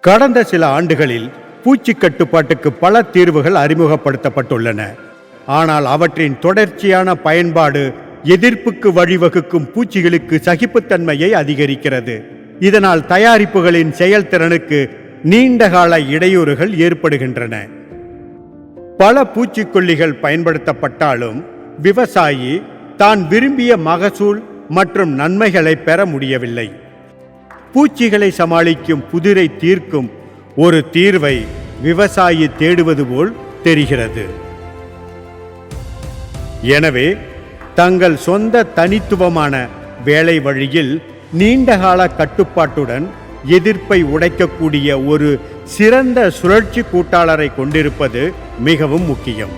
கடந்த சில ஆண்டுகளில் பூச்சி கட்டுப்பாட்டுக்கு பல தீர்வுகள் அறிமுகப்படுத்தப்பட்டுள்ளன. ஆனால் அவற்றின் தொடர்ச்சியான பயன்பாடு எதிர்ப்புக்கு வழிவகுக்கும் பூச்சிகளுக்கு சகிப்புத்தன்மையை அதிகரிக்கிறது. இதனால் தயாரிப்புகளின் செயல்திறனுக்கு நீண்டகால இடையூறுகள் ஏற்படுகின்றன. பல பூச்சிக்கொல்லிகள் பயன்படுத்தப்பட்டாலும் விவசாயி தான் விரும்பிய மகசூல் மற்றும் நன்மைகளை பெற முடியவில்லை. பூச்சிகளை சமாளிக்கும் புதிரை தீர்க்கும் ஒரு தீர்வை விவசாயி தேடுவது போல் தெரிகிறது. எனவே தங்கள் சொந்த தனித்துவமான வேலை வழியில் நீண்டகால கட்டுப்பாட்டுடன் எதிர்ப்பை உடைக்கக்கூடிய ஒரு சிறந்த சுழற்சி கூட்டாளரை கொண்டிருப்பது மிகவும் முக்கியம்.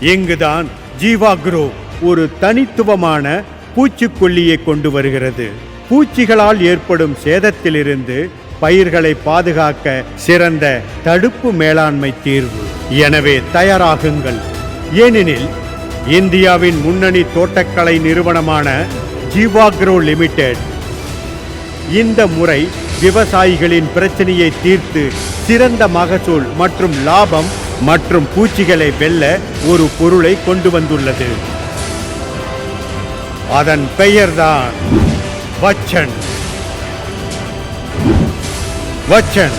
இங்குதான் ஜீவாக்ரோ ஒரு தனித்துவமான பூச்சிக்கொல்லியை கொண்டு வருகிறது. பூச்சிகளால் ஏற்படும் சேதத்திலிருந்து பயிர்களை பாதுகாக்க சிறந்த தடுப்பு மேலாண்மை தீர்வு. எனவே தயாராகுங்கள். ஏனெனில் இந்தியாவின் முன்னணி தோட்டக்கலை நிறுவனமான ஜீவாக்ரோ லிமிடெட் இந்த முறை விவசாயிகளின் பிரச்சனையை தீர்த்து சிறந்த மகசூல் மற்றும் லாபம் மற்றும் பூச்சிகளை வெல்ல ஒரு பொருளை கொண்டு வந்துள்ளது. அதன் பெயர்தான் வச்சன். வச்சன்.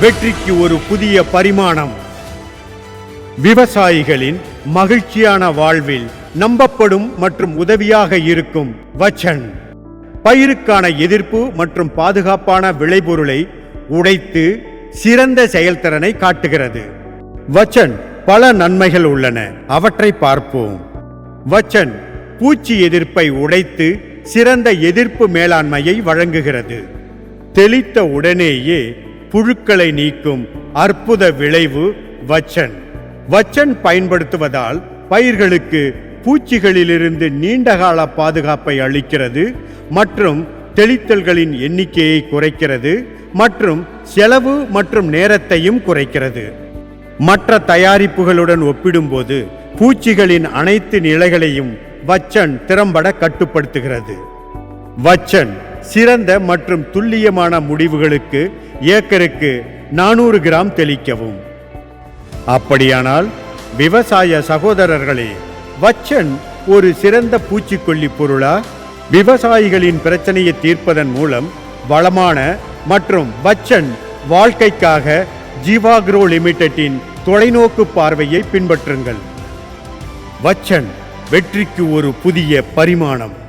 வெற்றிக்கு ஒரு புதிய பரிமாணம். விவசாயிகளின் மகிழ்ச்சியான வாழ்வில் நம்பப்படும் மற்றும் உதவியாக இருக்கும் வச்சன். பயிருக்கான எதிர்ப்பு மற்றும் பாதுகாப்பான விளைபொருளை உடைத்து சிறந்த செயல்திறனை காட்டுகிறது. வச்சன் பல நன்மைகள் உள்ளன. அவற்றை பார்ப்போம். வச்சன் பூச்சி எதிர்ப்பை உடைத்து சிறந்த எதிர்ப்பு மேலாண்மையை வழங்குகிறது. தெளித்த உடனேயே புழுக்களை நீக்கும் அற்புத விளைவு வச்சன். வச்சன் பயன்படுத்துவதால் பயிர்களுக்கு பூச்சிகளிலிருந்து நீண்டகால பாதுகாப்பை அளிக்கிறது மற்றும் தெளித்தல்களின் எண்ணிக்கையை குறைக்கிறது மற்றும் செலவு மற்றும் நேரத்தையும் குறைக்கிறது. மற்ற தயாரிப்புகளுடன் ஒப்பிடும்போது பூச்சிகளின் அனைத்து நிலைகளையும் வச்சன் திறம்பட கட்டுப்படுத்துகிறது. வச்சன் சிறந்த மற்றும் துல்லியமான முடிவுகளுக்கு ஏக்கருக்கு நானூறு கிராம் தெளிக்கவும். அப்படியானால் விவசாய சகோதரர்களே வச்சன் ஒரு சிறந்த பூச்சிக்கொல்லி பொருளா? விவசாயிகளின் பிரச்சனையை தீர்ப்பதன் மூலம் வளமான மற்றும் வச்சன் வாழ்க்கைக்காக ஜீவாக்ரோ லிமிடெட்டின் தொலைநோக்கு பார்வையை பின்பற்றுங்கள். வச்சன் வெற்றிக்கு ஒரு புதிய பரிமாணம்.